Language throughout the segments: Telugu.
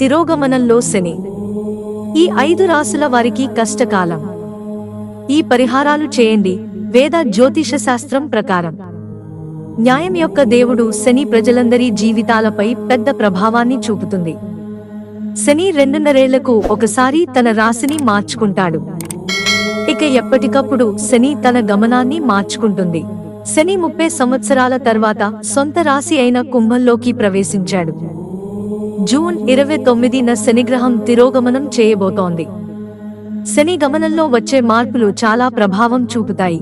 తిరోగమనంలో శని. ఈ ఐదు రాసుల వారికి కష్టకాలం. ఈ పరిహారాలు చేయండి వేద జ్యోతిష శాస్త్రం ప్రకారం. న్యాయం యొక్క దేవుడు శని ప్రజలందరి జీవితాలపై పెద్ద ప్రభావాన్ని చూపుతుంది. శని రెండున్నరేళ్ళకు ఒకసారి తన రాశిని మార్చుకుంటాడు. ఇక ఎప్పటికప్పుడు శని తన గమనాన్ని మార్చుకుంటుంది. శని ముప్పై సంవత్సరాల తర్వాత సొంత రాశి అయిన కుంభంలోకి ప్రవేశించాడు. జూన్ ఇరవై తొమ్మిదిన శనిగ్రహం తిరోగమనం చేయబోతోంది. శని గమనంలో వచ్చే మార్పులు చాలా ప్రభావం చూపుతాయి.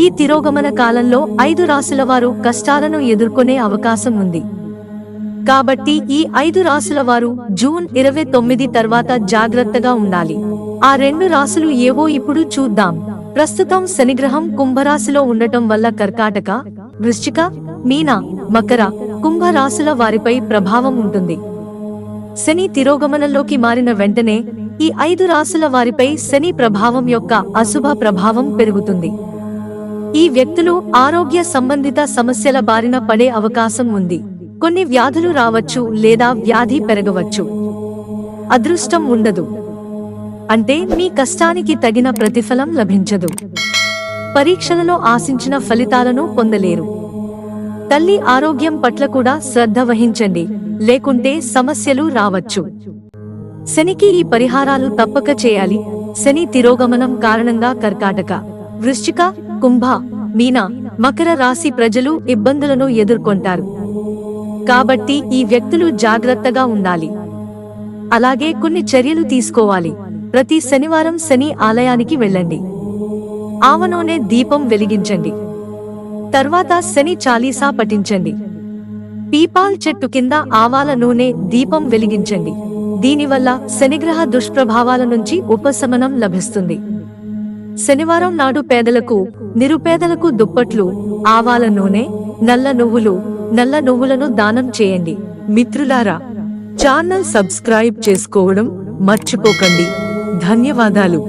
ఈ తిరోగమన కాలంలో ఐదు రాశుల వారు కష్టాలను ఎదుర్కొనే అవకాశం ఉంది. కాబట్టి ఈ ఐదు రాశుల వారు జూన్ ఇరవై తొమ్మిది తర్వాత జాగ్రత్తగా ఉండాలి. ఆ రెండు రాశులు ఏవో ఇప్పుడు చూద్దాం. ప్రస్తుతం శనిగ్రహం కుంభరాశిలో ఉండటం వల్ల కర్కాటక వృశ్చిక మీన మకర కుంభ రాశుల వారిపై ప్రభావం ఉంటుంది. శని తిరోగమనంలోకి మారిన వెంటనే ఈ ఐదు రాసుల వారిపై శని ప్రభావం యొక్క అశుభ ప్రభావం పెరుగుతుంది. ఈ వ్యక్తులు ఆరోగ్య సంబంధిత సమస్యల బారిన పడే అవకాశం ఉంది. కొన్ని వ్యాధులు రావచ్చు లేదా వ్యాధి పెరగవచ్చు. అదృష్టం ఉండదు. అంటే మీ కష్టానికి తగిన ప్రతిఫలం లభించదు. పరీక్షలలో ఆశించిన ఫలితాలను పొందలేరు. తల్లి ఆరోగ్యం పట్ల కూడా శ్రద్ధ వహించండి. లేకుంటే సమస్యలు రావచ్చు. శనికి ఈ పరిహారాలు తప్పక చేయాలి. శని తిరోగమనం కారణంగా కర్కాటక వృశ్చిక కుంభ మీన మకర రాశి ప్రజలు ఇబ్బందులను ఎదుర్కొంటారు. కాబట్టి ఈ వ్యక్తులు జాగ్రత్తగా ఉండాలి. అలాగే కొన్ని చర్యలు తీసుకోవాలి. ప్రతి శనివారం శని ఆలయానికి వెళ్ళండి. ఆవనూనె దీపం వెలిగించండి. తర్వాత శని చాలీసా పఠించండి. పీపాల్ చెట్టు కింద ఆవాల నూనె దీపం వెలిగించండి. దీనివల్ల శనిగ్రహ దుష్ప్రభావాల నుంచి ఉపశమనం లభిస్తుంది. శనివారం నాడు పేదలకు నిరుపేదలకు దుప్పట్లు ఆవాల నూనె నల్ల నువ్వులు నల్ల నువ్వులను దానం చేయండి. మిత్రులారా ఛానల్ సబ్స్క్రైబ్ చేసుకోవడం మర్చిపోకండి. ధన్యవాదాలు.